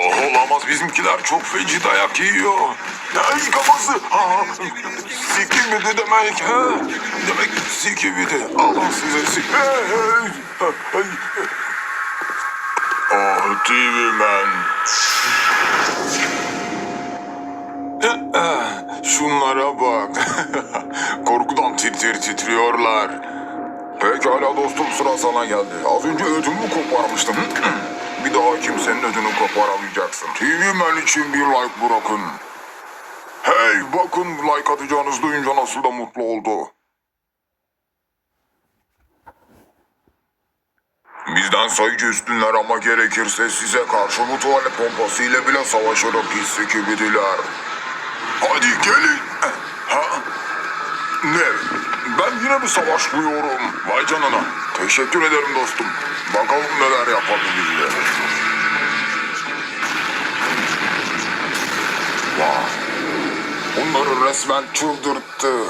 Olamaz bizimkiler çok feci dayak yiyor. Ay kafası. Aa, sikimidi demek. Ha? Demek sikimidi. Allah size sik. Hey, hey. Ah TV Man. Şunlara bak. Korkudan tir tir titriyorlar. Pekala dostum sıra sana geldi. Az önce ödümü koparmıştım. Bir daha kimsenin ödünü koparamayacaksın. TV Man için bir like bırakın. Hey bakın like atacağınızı duyunca nasıl da mutlu oldu. Bizden sayıcı üstünler ama gerekirse size karşı bu tuvalet pompası ile bile savaşırım pis gibidiler. Hadi gelin. Ha? Ne? Ben yine mi savaşmıyorum? Vay canına. Teşekkür ederim dostum. Bakalım neler yapabilirler. Onları resmen çıldırttı.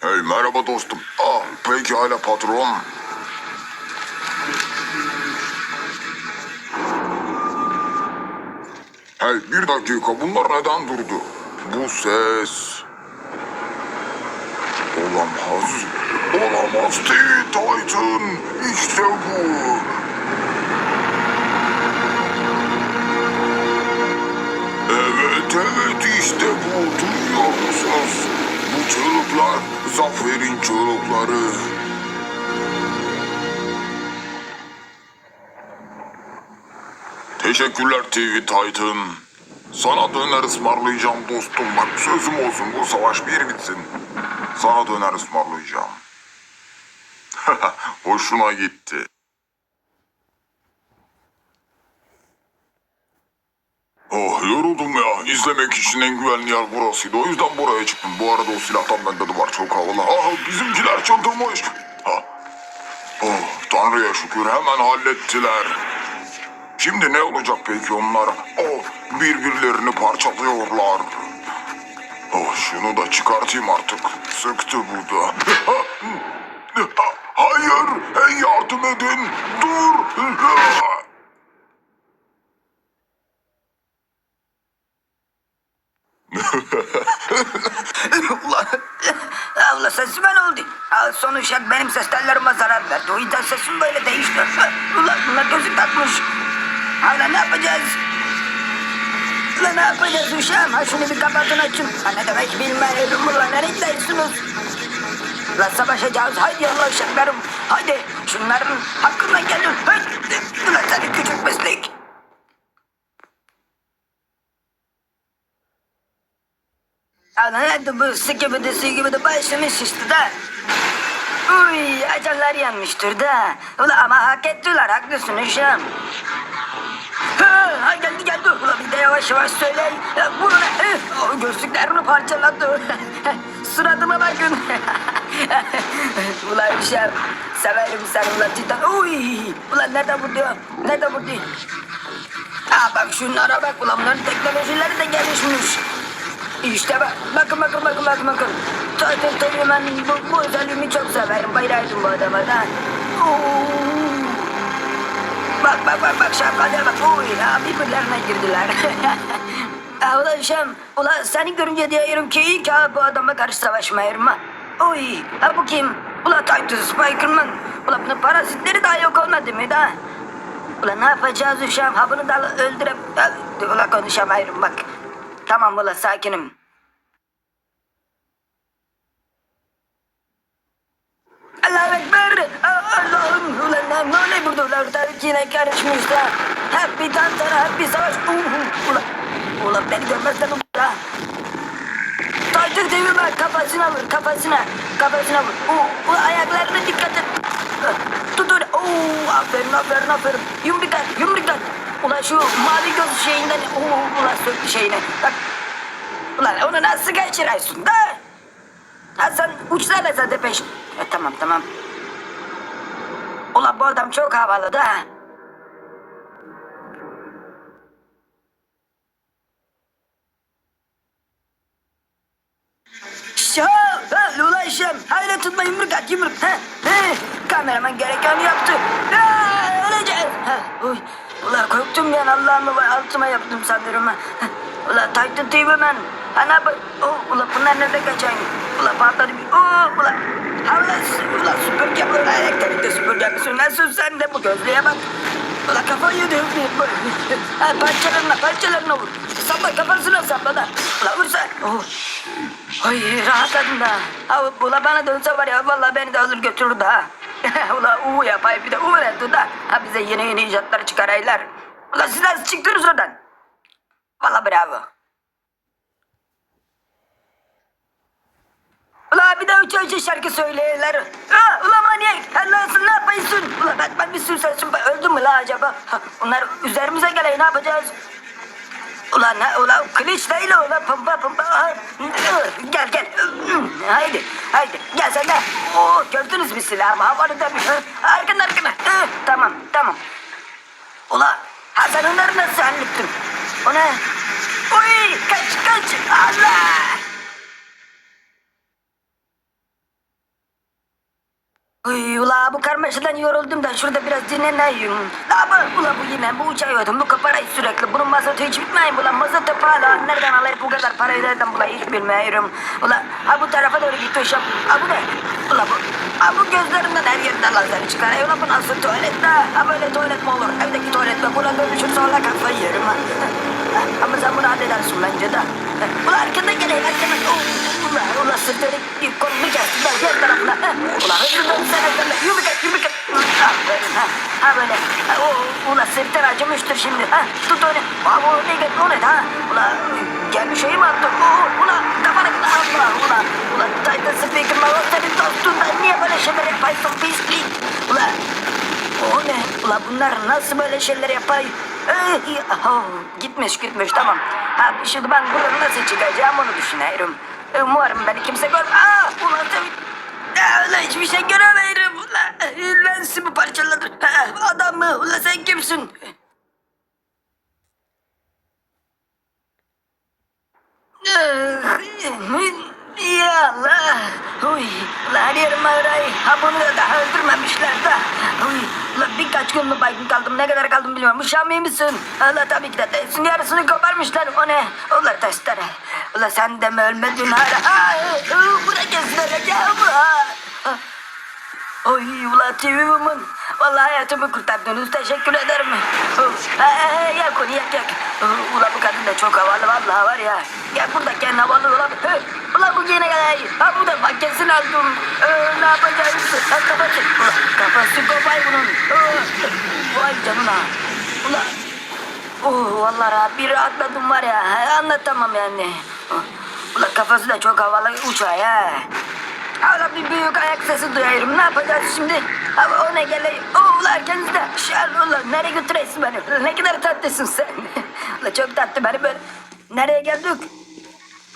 Hey merhaba dostum. Ah pekala patron. Hey bir dakika bunlar neden durdu? Bu ses... Olamaz. Olamaz Teen Titan. İşte bu. Evet evet işte bu. Duyuyor musunuz? Bu çığlıklar zaferin çığlıkları. Teşekkürler TV Titan. Sana döner ısmarlayacağım dostum. Bak sözüm olsun bu savaş bir bitsin. Sana döner ısmarlayacağım. Hoşuna gitti. Oh yoruldum ya. İzlemek için en güvenli yer burasıydı. O yüzden buraya çıktım. Bu arada o silahtan bende de var. Çok havalı. Ah bizimkiler çıldırmış. Ha. Oh Tanrı'ya şükür hemen hallettiler. Şimdi ne olacak peki onlar? Oh birbirlerini parçalıyorlar. Oh şunu da çıkartayım artık. Sıktı bu da. Edin! Dur! Ulan, Allah sesime ne oldu? Sonuçta benim ses tellerime zarar verdi. O yüzden sesim böyle değişti. Ulan bunlar gözü takmış. Hala ne yapacağız? Ulan ne yapacağız uşağım? Ha şunu bir kapatın açın. Ha ne demek bilmiyorum. Ulan neredeysiniz? Ulan savaşacağız. Haydi Allah uşaklarım. Haydi şunların hakkına gelin. Ulan seni küçük pislik. Anladım bu sikibidi sikibidi başlamış işte da. Uy acarlar yanmıştır da. Ula ama hak ettiler haklısın uşağım. Ha, geldi geldi. Ula bir de yavaş yavaş söyle. Ya, Bu ne? Eh, O gözlüklerini parçaladı. Suratıma bakın. Ulan uşağım. Severim seni ulan cidden. Uy. Ulan nerede vurdu? Nerede vurdu? Aa bak şunlara bak ulan bunların teknolojileri de gelişmiş. İşte bak, bakın bakın bakın bakın bakın. Zaten tabii ben bu, bu özelliğimi çok severim. Bayılırdım bu adama da. Bak bak bak bak şapkalıya bak. Oy ya birbirlerine girdiler. Ulan Şam, ulan seni görünce diyorum ki iyi ki bu adama karşı savaşmayırım ha. Oy, ha bu kim? Ulan Titus Spikerman. Ulan bunun parazitleri daha yok olmadı mı da? Ulan ne yapacağız uşağım? Ha bunu da öldürüp... Ha, Ulan konuşamayırım bak. Tamam ulan sakinim. Allahu Ekber. Allah'ım ulan ne, oluyor burada ulan yine karışmış da. Hep bir tantana hep bir savaş. Ulan, ulan beni görmezsen ulan. Taytır devirme kafasına vur kafasına. Kafasına vur. Uh, ulan ayaklarına dikkat et. Tut öyle. Uh, aferin aferin aferin. Yumruk at yumruk at. Ulan şu mavi göz şeyinden. Uh, ulan söktü şeyine. Bak. Ulan onu nasıl geçiriyorsun da? Ha sen uçsana de peş. E, tamam tamam. Ulan bu adam çok havalı da. Hayır tutma yumruk at yumruk. Ha, ha. Kameraman gerekeni yaptı. Ha, öleceğiz. Ha, uy. Ulan korktum ben Allah'ımı altıma yaptım sanırım. Ha. Ulan Titan TV. Ha ne yapayım? Oh, ulan bunlar nerede kaçayım? Ulan patladı bir. Oh, ulan. Ha ulan, süpürge bu. Ulan elektrikli süpürge misin? Nasıl sen de bu gözlüğe bak. Ulan kafayı yedi. Ha, parçalarına parçalarına vur. Sapla kafasına sapla da. Ulan vursa. Oh. Ay rahatladım da. Ha, ula bana dönse var ya vallahi beni de alır götürür da. ula uğu yapay bir de uğur etti da. Ha bize yeni yeni icatlar çıkaraylar. Ula siz nasıl çıktınız oradan? Valla bravo. Ula bir de uça uça şarkı söyleyorlar. Ha, ula manyak. Allah'sın ne yapıyorsun? Ula Batman bir sürü sensin. Öldü mü la acaba? Ha, onlar üzerimize geliyor ne yapacağız? Ulan ne ulan kılıç değil o ulan pımpa. Ha, Gel gel. Haydi haydi gel sen de. Oo, gördünüz mü silahımı havalı demiş. Arkın arkın. Hı, Tamam tamam. Ulan ha sen onları nasıl hallettin? O ne? Uy kaç kaç. Allah. Uy ula bu karmaşadan yoruldum da şurada biraz dinleneyim. Ama ula bu yine bu uçayıyordum bu parayı sürekli. Bunun mazotu hiç bitmeyin ulan mazotu pahalı. Nereden alayım bu kadar parayı nereden bulayım hiç bilmiyorum. Ula ha bu tarafa doğru gitti uşak. Ha bu ne? Ula bu. Ha bu gözlerimden her yerden lazer çıkarıyor. Ula bu nasıl tuvalet ha? Ha böyle tuvalet mi olur? Evdeki tuvalet mi? Buna dönüşürse ona kafayı yerim Ama sen bunu halledersin bence de. Ula arkada geliyor arkada. Ula ula sırtını kolunu kestim ben her. Ula hızlı dönsene sen de. Yumruk et yumruk et. Aferin böyle. Ula sırtın acımıştır şimdi. Ha, tut onu. Gel o. Ula gel bir şey mi attın? Oo, ula kafana ula. Ula Titan Speaker'la o senin dostun. Ben niye böyle şeyler yapıyorsun pislik? Ula o ne? Ula bunlar nasıl böyle şeyler yapay? Ee, oh, gitmiş gitmiş tamam. Ha, şimdi ben buradan nasıl çıkacağım onu düşünüyorum. Ee, Umarım beni kimse gör... Aa, ulan tabii... Ulan hiçbir şey göremiyorum. Ulan lensimi parçaladı. Adam mı? Ulan sen kimsin? Ya Allah. Uy, ulan her yerim ağrıyor. Ha bunu da daha öldürmemişler de. Uy, ulan birkaç gün mü baygın kaldım. Ne kadar kaldım bilmiyorum. Uşağım iyi misin? Allah tabii ki de değilsin. Yarısını koparmışlar. O ne? Ulan testere. Ulan sen de mi ölmedin hala? Iı, bu da kesin ya bu. Oy ulan TV. Vallahi hayatımı kurtardınız. Teşekkür ederim. Ee, yak onu yak yak. Uh, Ulan bu kadın da çok havalı vallahi var ya. Gel burada kendin havalı ulan. Hey, Ulan bu yine gel. Ha bu da makyasını aldım. Ee, ne yapacağız? Ha, kafası. Ulan kafası kopay bunun. Ee, Vay canına. Ulan. Oh vallahi rahat bir rahatladım var ya. Anlatamam yani. Ulan kafası da çok havalı uçağı ya. Bir büyük ayak sesi duyuyorum. Ne yapacağız şimdi? Abi o ne gele? O ulan kendisi Şer ulan nereye götürüyorsun beni? Ne kadar tatlısın sen. ulan çok tatlı beni böyle. Nereye geldik?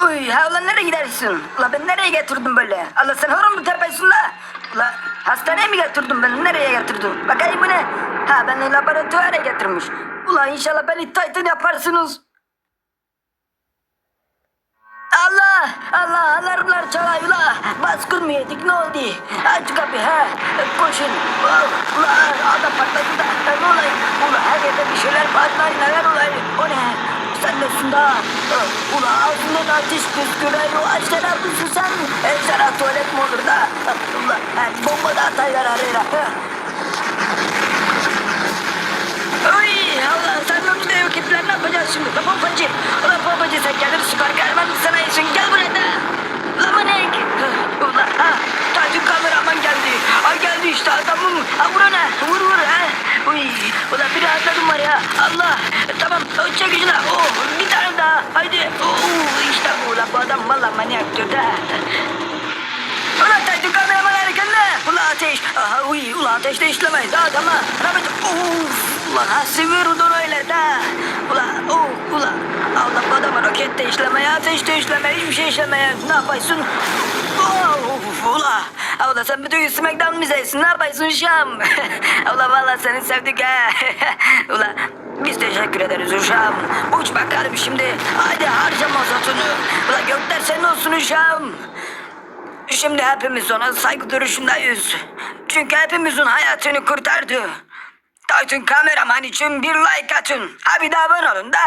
Uy ha ulan nereye gidersin? Ulan ben nereye getirdim böyle? Allah sen horon mu tepesin la? Ulan hastaneye mi getirdin beni? Nereye getirdin? Bakayım bu ne? Ha beni laboratuvara getirmiş. Ulan inşallah beni Titan yaparsınız. Allah! Allah! Alarmlar çalay ula! Baskın mı yedik ne oldu? Aç kapıyı ha! Koşun! Oh, Ula adam patladı da ne olayım? Ula her yerde bir şeyler patlayın neler olayım? O ne? Sen nesin daha? Oh, Ula ağzından ateş püskürüyor. Aç sen yapmışsın sen? E, sana tuvalet mi olur da? Ula bomba da ataylar araya. Ha. Ay Allah sen önümüzde ipler ne yapacağız şimdi? La pompacı. Ulan pompacı sen gelir süper kahraman sana iyisin gel buraya da. La manek. Ulan ha. Tacın kameraman geldi. Ay geldi işte adamım. Ha vur ona. Vur vur ha. Uy. Ulan bir rahatladım var ya. Allah. Tamam çek gücüne. Oh bir tane daha. Haydi. Oh işte bu. Ulan bu adam valla manyaktır da. Ulan Tacın kameraman hareketli. Ulan ateş. Aha uy. Ulan ateş de işlemeyin. Daha tamam. Rahmet. Uf. Ulan nasıl vurdun öyle de? Ulan oh ulan. Allah bu adama roket de işlemeye, ateş de işlemeye, hiçbir şey işlemeye. Ne yapıyorsun? Oh, ula. Ula sen bütün Smackdown müzeyisin. Ne yapıyorsun Şam? ula valla seni sevdik ha. ula biz teşekkür ederiz uşağım. Uç bakalım şimdi. Hadi harca mazotunu. Ula gökler senin olsun uşağım. Şimdi hepimiz ona saygı duruşundayız. Çünkü hepimizin hayatını kurtardı. Titan kameraman için bir like atın. Ha bir de abone olun da.